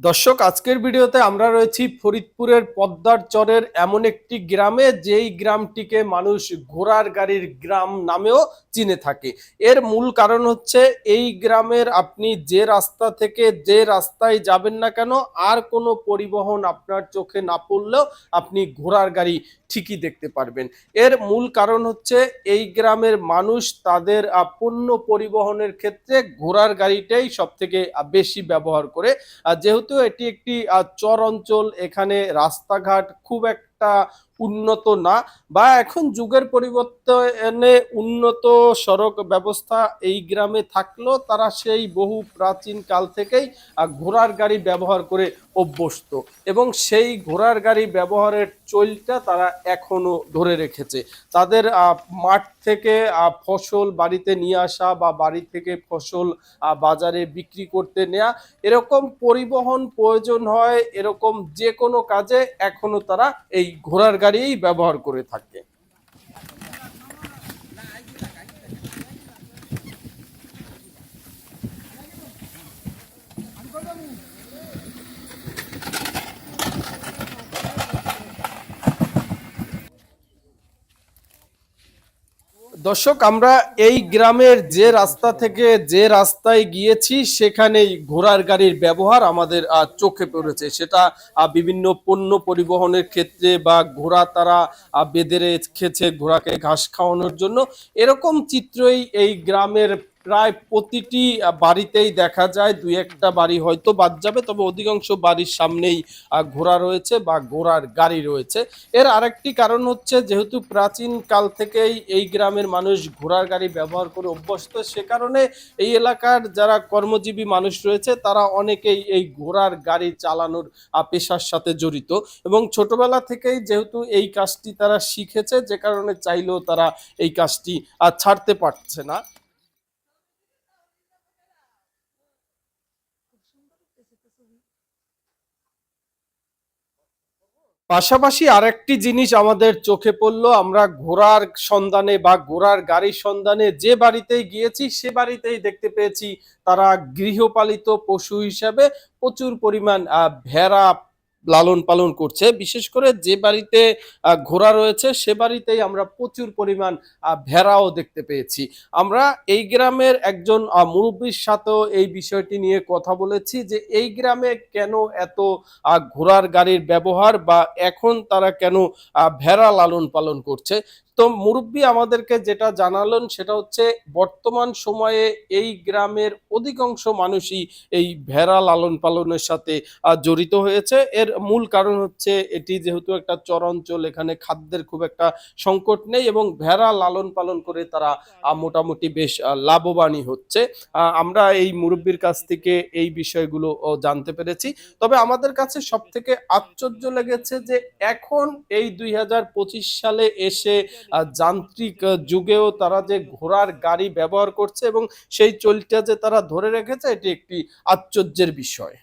দর্শক, আজকের ভিডিওতে আমরা রয়েছি ফরিদপুরের পদ্মার চরের এমন একটি গ্রামে, যেই গ্রামটিকে মানুষ ঘোড়ার গাড়ির গ্রাম নামেও চিনে থাকে। এর মূল কারণ হচ্ছে, এই গ্রামের আপনি যে রাস্তা থেকে যে রাস্তায় যাবেন না কেন, আর কোনো পরিবহন আপনার চোখে না পড়লেও আপনি ঘোড়ার গাড়ি ঠিকই দেখতে পারবেন। এর মূল কারণ হচ্ছে, এই গ্রামের মানুষ তাদের পণ্য পরিবহনের ক্ষেত্রে ঘোড়ার গাড়িটাই সব থেকে বেশি ব্যবহার করে। আর যেহেতু এটি একটি চর অঞ্চল এখানে রাস্তাঘাট খুব একটা উন্নত না, বা এখন যুগের পরিবর্তনে উন্নত সড়ক ব্যবস্থা এই গ্রামে থাকলেও তারা সেই বহু প্রাচীন কাল থেকেই ঘোড়ার গাড়ি ব্যবহার করে অভ্যস্ত। এবং সেই ঘোড়ার গাড়ি ব্যবহারের চলটা তারা এখনও ধরে রেখেছে। তাদের মাঠ থেকে ফসল বাড়িতে নিয়ে আসা বা বাড়ি থেকে ফসল বাজারে বিক্রি করতে নেওয়া এরকম পরিবহন প্রয়োজন হয়, এরকম যে কোনো কাজে এখনও তারা এই ঘোড়ার গাড়িই ব্যবহার করে থাকে। দর্শক, আমরা এই গ্রামের যে রাস্তা থেকে যে রাস্তায় গিয়েছি, সেখানেই ঘোড়ার গাড়ির ব্যবহার আমাদের চোখে পড়েছে। সেটা বিভিন্ন পণ্য পরিবহনের ক্ষেত্রে বা ঘোড়া তারা বেঁধে খেছে ঘোড়াকে ঘাস খাওয়ানোর জন্য। এরকম চিত্রই এই গ্রামের প্রায় প্রতিটি বাড়িতেই দেখা যায় দুই একটা বাড়ি হয়তো বাদ যাবে, তবে অধিকাংশ বাড়ির সামনেই ঘোড়া রয়েছে বা ঘোড়ার গাড়ি রয়েছে। এর আরেকটি কারণ হচ্ছে, যেহেতু প্রাচীন কাল থেকেই এই গ্রামের মানুষ ঘোড়ার গাড়ি ব্যবহার করে অভ্যস্ত, সে কারণে এই এলাকার যারা কর্মজীবী মানুষ রয়েছে, তারা অনেকেই এই ঘোড়ার গাড়ি চালানোর পেশার সাথে জড়িত। এবং ছোটবেলা থেকেই যেহেতু এই কাজটি তারা শিখেছে, যে কারণে চাইলেও তারা এই কাজটি ছাড়তে পারছে না। পাশাপাশি আরেকটি জিনিস আমাদের চোখে পড়ল, আমরা ঘোড়ার সন্ধানে বা ঘোড়ার গাড়ির সন্ধানে যে বাড়িতেই গিয়েছি, সে বাড়িতেই দেখতে পেয়েছি তারা গৃহপালিত পশু হিসাবে প্রচুর পরিমাণ ভেড়া লালন পালন করছে। বিশেষ করে যে বাড়িতে ঘোড়া রয়েছে, সে বাড়িতেই আমরা প্রচুর পরিমাণ ভেড়াও দেখতে পেয়েছি। আমরা এই গ্রামের একজন মুরব্বীর সাথেও এই বিষয়টি নিয়ে কথা বলেছি যে, এই গ্রামে কেন এত ঘোড়ার গাড়ির ব্যবহার বা এখন তারা কেন ভেড়া লালন পালন করছে? তো মুরব্বী আমাদেরকে যেটা জানালেন সেটা হচ্ছে বর্তমান সময়ে এই গ্রামের অধিকাংশ মানুষই এই ভেড়া লালন পালনের সাথে জড়িত হয়েছে। এর মূল কারণ হচ্ছে এটি যেহেতু একটা চরাঞ্চল এখানে খাদ্যের খুব একটা সংকট নেই এবং ভেড়া লালন পালন করে তারা মোটামুটি বেশ লাভবানই হচ্ছে। আমরা এই মুরব্বীর কাছ থেকে এই বিষয়গুলো জানতে পেরেছি। তবে আমাদের কাছে সব থেকে আশ্চর্য লেগেছে যে এখন এই দুই হাজার পঁচিশ সালে এসে যান্ত্রিক যুগেও তারা যে ঘোড়ার গাড়ি ব্যবহার করছে এবং সেই চলটা যে তারা ধরে রেখেছে, এটি একটি আশ্চর্যের বিষয়।